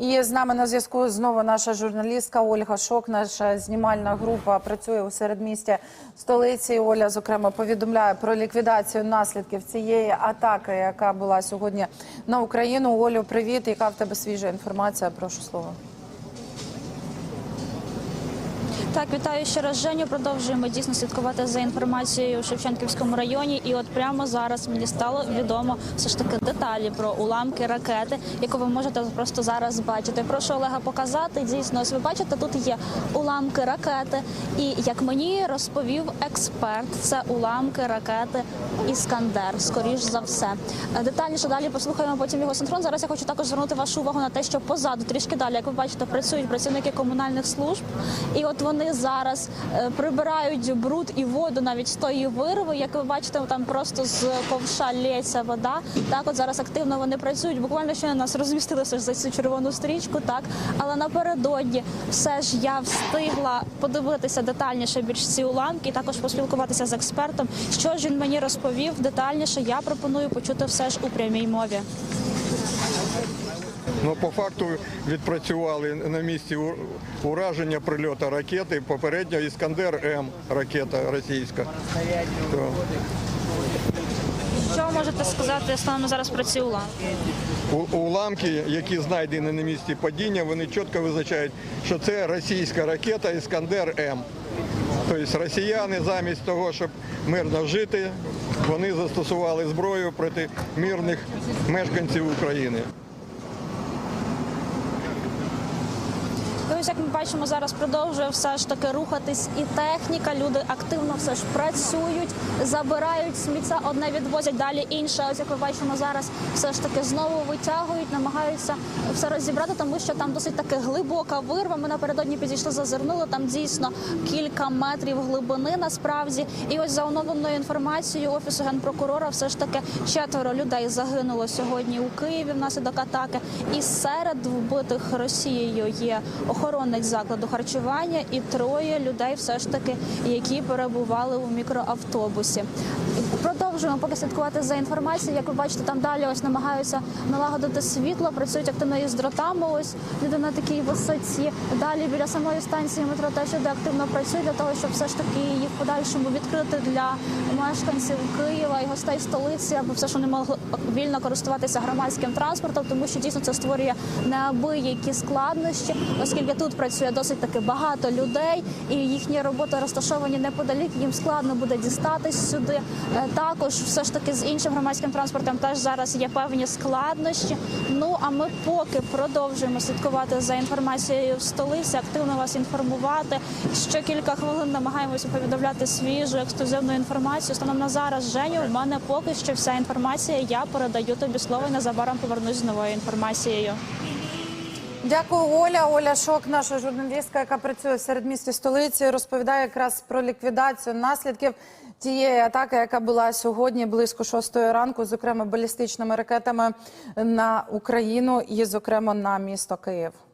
І з нами на зв'язку знову наша журналістка Ольга Шок. Наша знімальна група працює у середмісті столиці. Оля, зокрема, повідомляє про ліквідацію наслідків цієї атаки, яка була сьогодні на Україну. Олю, привіт. Яка в тебе свіжа інформація? Прошу слово. Так, вітаю ще раз Женю. Продовжуємо дійсно слідкувати за інформацією у Шевченківському районі. І от прямо зараз мені стало відомо все ж таки деталі про уламки ракети, яку ви можете просто зараз бачити. Прошу Олега показати. Дійсно, ось ви бачите, тут є уламки ракети. І як мені розповів експерт, це уламки ракети Іскандер. Скоріш за все. Детальніше далі послухаємо потім його синхрон. Зараз я хочу також звернути вашу увагу на те, що позаду трішки далі, як ви бачите, працюють працівники комунальних служб, і от вони зараз е, прибирають бруд і воду навіть з тої вирви. Як ви бачите, там просто з ковша лється вода. Так, от зараз активно вони працюють. Буквально ще нас розмістилися за цю червону стрічку. Так, але напередодні все ж я встигла подивитися детальніше більш ці уламки, і також поспілкуватися з експертом. Що ж він мені розповів детальніше? Я пропоную почути все ж у прямій мові. Ну, по факту відпрацювали на місці ураження прильоту ракети. Попередньо Іскандер М ракета російська. Що можете сказати станом зараз про ці уламки? у- Уламки, які знайдені на місці падіння, вони чітко визначають, що це російська ракета Іскандер М. Тобто росіяни замість того, щоб мирно жити, вони застосували зброю проти мирних мешканців України. Ось як ми бачимо, зараз продовжує все ж таки рухатись і техніка. Люди активно все ж працюють, забирають сміття, одне відвозять, далі інше. Ось як ми бачимо зараз, все ж таки знову витягують, намагаються все розібрати, тому що там досить таки глибока вирва. Ми напередодні підійшли, зазирнули. Там дійсно кілька метрів глибини насправді. І ось за оновленою інформацією офісу генпрокурора, все ж таки четверо людей загинуло сьогодні у Києві внаслідок атаки. І серед вбитих Росією є охоронець закладу харчування і троє людей, все ж таки, які перебували у мікроавтобусі. Продовжуємо поки слідкувати за інформацією. Як ви бачите, там далі ось намагаються налагодити світло, працюють активно із дротами. Ось люди на такій висоті. Далі біля самої станції метро теж люди активно працюють для того, щоб все ж таки її в подальшому відкрити для мешканців Києва і гостей столиці, аби все ж вони могли вільно користуватися громадським транспортом, тому що дійсно це створює неабиякі складнощі, оскільки тут працює досить таки багато людей, і їхні роботи розташовані неподалік. Їм складно буде дістатись сюди. Е, Також все ж таки з іншим громадським транспортом теж зараз є певні складнощі. Ну а ми поки продовжуємо слідкувати за інформацією в столиці, активно вас інформувати. Що кілька хвилин намагаємося повідомляти свіжу ексклюзивну інформацію. Станом на зараз Женю, у мене поки що вся інформація. Я передаю тобі слово і незабаром повернусь з новою інформацією. Дякую, Оля. Оля Шок, наша журналістка, яка працює в середмісті столиці, розповідає якраз про ліквідацію наслідків тієї атаки, яка була сьогодні близько шостої ранку, зокрема балістичними ракетами на Україну і, зокрема, на місто Київ.